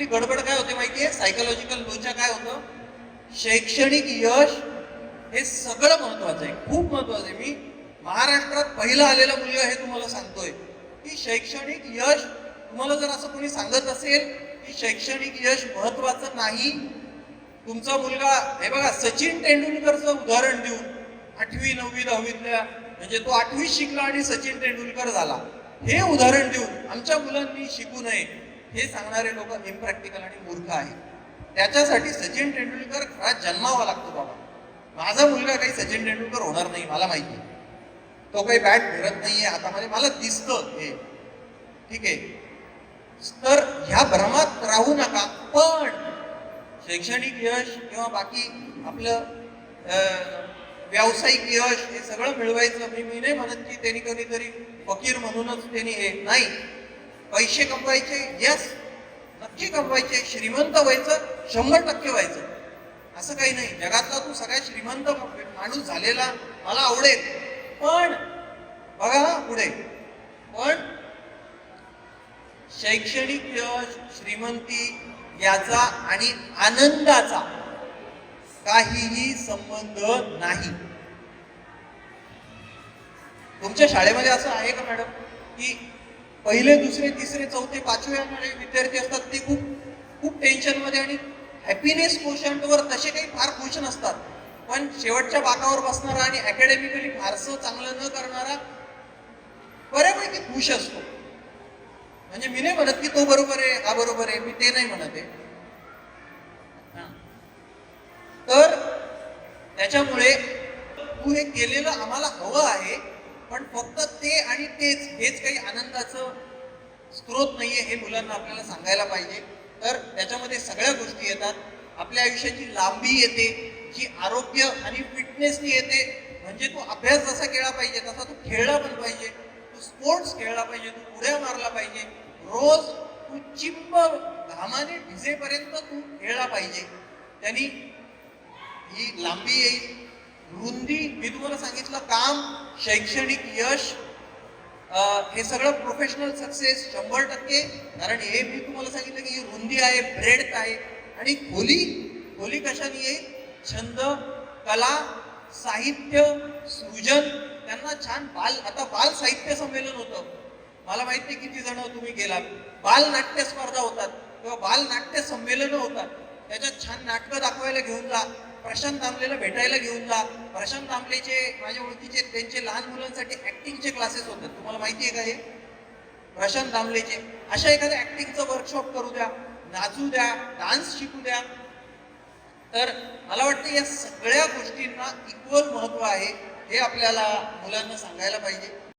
आपली गडबड काय होते माहितीये? सायकोलॉजिकल लोचा काय होतं? शैक्षणिक यश हे सगळं महत्वाचं आहे. खूप महत्वाचं आहे. मी महाराष्ट्रात पहिला आलेला मुलगा हे तुम्हाला सांगतोय. की शैक्षणिक यश तुम्हाला जर असं कोणी सांगत असेल की शैक्षणिक यश महत्वाचं नाही तुमचा मुलगा हे बघा सचिन तेंडुलकरचं उदाहरण देऊन आठवी नववी दहावीतल्या म्हणजे तो आठवी शिकला आणि सचिन तेंडुलकर झाला. हे उदाहरण देऊन आमच्या मुलांनी शिकू नये. हे सांगणारे लोक इम्प्रॅक्टिकल आणि मूर्ख आहेत. त्याच्यासाठी सचिन तेंडुलकर खरा जन्मावा लागतो बाबा. माझा मुलगा काही सचिन तेंडुलकर होणार नाही मला माहिती आहे. तो काही बॅट फिरत नाहीये हातामध्ये मला दिसतं हे. ठीक आहे? तर ह्या भ्रमात राहू नका पण शैक्षणिक यश किंवा बाकी आपलं व्यावसायिक यश हे सगळं मिळवायचं. मी मी नाही म्हणत की त्यांनी कधीतरी फकीर म्हणूनच त्यांनी हे नाही. पैसे कमवायचे यस नक्की कमवायचे श्रीमंत व्हायचं शंभर टक्के व्हायचं. असं काही नाही. जगातला तू सगळ्यात श्रीमंत माणूस झालेला मला आवडेल. पण बघा पुढे. पण शैक्षणिक यश श्रीमंती याचा आणि आनंदाचा काहीही संबंध नाही. तुमच्या शाळेमध्ये असं आहे का मॅडम की पहिले दुसरे तिसरे चौथे पाचवे विद्यार्थी असतात ते खूप खूप टेन्शनमध्ये आणि हॅपीनेस वर तसे काही फार खुश नसतात. पण शेवटच्या बाकावर बसणारा आणि अकॅडमिकली फारसं चांगलं न करणारा बऱ्यापैकी खुश असतो. म्हणजे मी नाही म्हणत की तो बरोबर आहे हा बरोबर आहे मी ते नाही म्हणत आहे. हा. तर त्याच्यामुळे तू हे केलेलं आम्हाला हवं आहे पण फक्त ते आणि तेच हेच काही आनंदाचं स्त्रोत आहे हे मुलांना आपल्याला सांगायला पाहिजे. तर त्याच्यामध्ये सगळ्या गोष्टी येतात. आपल्या आयुष्याची लांबी येते जी आरोग्य आणि फिटनेसनी येते. म्हणजे तू अभ्यास जसा केला पाहिजे तसा तू खेळला पण पाहिजे. तू स्पोर्ट्स खेळला पाहिजे तू उड्या मारला पाहिजे. रोज तू चिंब घामाने भिजेपर्यंत तू खेळला पाहिजे. त्यांनी ही लांबी येईल. रुंदी मी तुम्हाला सांगितलं काम शैक्षणिक यश हे सगळं प्रोफेशनल सक्सेस शंभर टक्के. कारण हे मी तुम्हाला सांगितलं की ही रुंदी आहे ब्रेड आहे. आणि खोली खोली कशाने आहे? छंद कला साहित्य सृजन. त्यांना छान बाल आता बाल साहित्य संमेलन होतं. मला माहिती किती जण तुम्ही गेलात. बाल नाट्य स्पर्धा होतात. किंवा बाल नाट्य संमेलन होतात. त्याच्यात छान नाटकं दाखवायला घेऊन जा. प्रशांत दामलेला भेटायला घेऊन जा. प्रशांत दामलेचे माझ्या ओळखीचे त्यांचे लहान मुलांसाठी ऍक्टिंगचे क्लासेस होतात. तुम्हाला माहिती आहे का हे? प्रशांत दामलेचे अशा एखाद्या ऍक्टिंगचं वर्कशॉप करू द्या नाचू द्या डान्स शिकू द्या. तर मला वाटतं या सगळ्या गोष्टींना इक्वल महत्त्व आहे हे आपल्याला मुलांना सांगायला पाहिजे.